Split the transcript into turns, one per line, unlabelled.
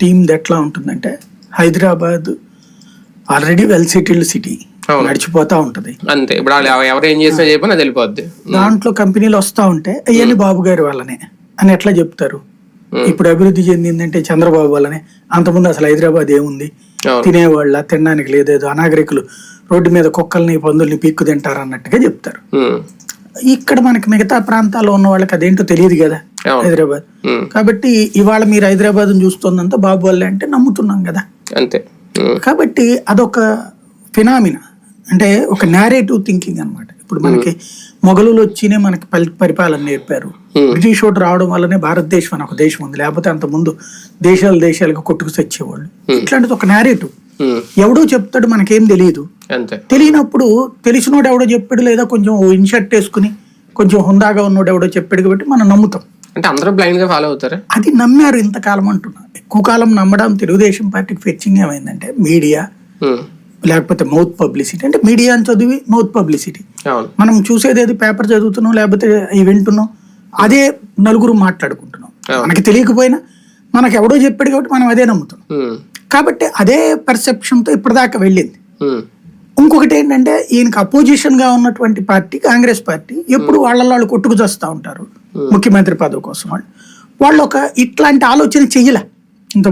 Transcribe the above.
టీంది ఎట్లా ఉంటుందంటే Hyderabad already well settled city. నడిచిపోతా ఉంటది.
అంతే. ఇప్పుడు ఎవరు ఏం చేసినా చెప్పినా వెళ్ళిపోద్ది
దాంట్లో కంపెనీలు వస్తా ఉంటే అయ్యని బాబు గారి వల్లనే అని ఎట్లా చెప్తారు? ఇప్పుడు అభివృద్ధి చెందిందంటే చంద్రబాబు వల్లనే అంతకుముందు అసలు హైదరాబాద్ ఏముంది. తినేవాళ్ళ తినడానికి లేదేదో అనాగరికులు రోడ్డు మీద కుక్కల్ని పందుల్ని పీక్కు తింటారు అన్నట్టుగా చెప్తారు ఇక్కడ మనకి మిగతా ప్రాంతాల్లో ఉన్న వాళ్ళకి అదేంటో తెలియదు కదా. హైదరాబాద్. కాబట్టి ఇవాళ మీరు హైదరాబాద్ చూస్తుందంతా బాబు వల్లే అంటే నమ్ముతున్నాం కదా.
అంతే.
కాబట్టి అదొక ఫినామినా. అంటే ఒక నేరేటివ్ థింకింగ్ అన్నమాట. ఇప్పుడు మనకి మొఘలులు వచ్చినే మనకి పలి- పరిపాలన నేర్పారు. బ్రిటిష్ వాడు రావడం వల్లనే భారతదేశం అని ఒక దేశం ఉంది. లేకపోతే అంత ముందు దేశాలు దేశాలకు కొట్టుకు తెచ్చేవాళ్ళు ఇట్లాంటిది ఒక నేరేటివ్ ఎవడో చెప్తాడు మనకేం తెలియదు తెలియనప్పుడు తెలిసినోడు ఎవడో చెప్పాడు లేదా కొంచెం ఇన్షర్ట్ వేసుకుని కొంచెం హుందాగా ఉన్నోడు ఎవడో చెప్పాడు కాబట్టి మనం నమ్ముతాం.
అంటే అందరూ బ్లైండ్గా ఫాలో అవుతారా?
అది నమ్మారు ఇంతకాలం అంటున్నా. ఎక్కువ కాలం నమ్మడం తెలుగుదేశం పార్టీకి ఫెచ్చింగ్ ఏమైందంటే మీడియా
ఉమ్,
లేకపోతే మౌత్ పబ్లిసిటీ అంటే మీడియా అని చదివి మౌత్ పబ్లిసిటీ మనం చూసేది ఏది పేపర్ చదువుతున్నాం లేకపోతే ఇవి వింటున్నాం అదే నలుగురు మాట్లాడుకుంటున్నాం. మనకి తెలియకపోయినా మనకి ఎవడో చెప్పాడు కాబట్టి మనం అదే నమ్ముతున్నాం.
ఉమ్,
కాబట్టి అదే పర్సెప్షన్తో ఇప్పటిదాకా వెళ్ళింది.
ఉమ్,
ఇంకొకటి ఏంటంటే ఈయనకి అపోజిషన్గా ఉన్నటువంటి పార్టీ కాంగ్రెస్ పార్టీ ఎప్పుడు వాళ్ళ వాళ్ళు కొట్టుకు చేస్తూ ఉంటారు. ముఖ్యమంత్రి పదవి కోసం వాళ్ళు. వాళ్ళు ఒక ఇట్లాంటి ఆలోచన చెయ్యలే. ఇంత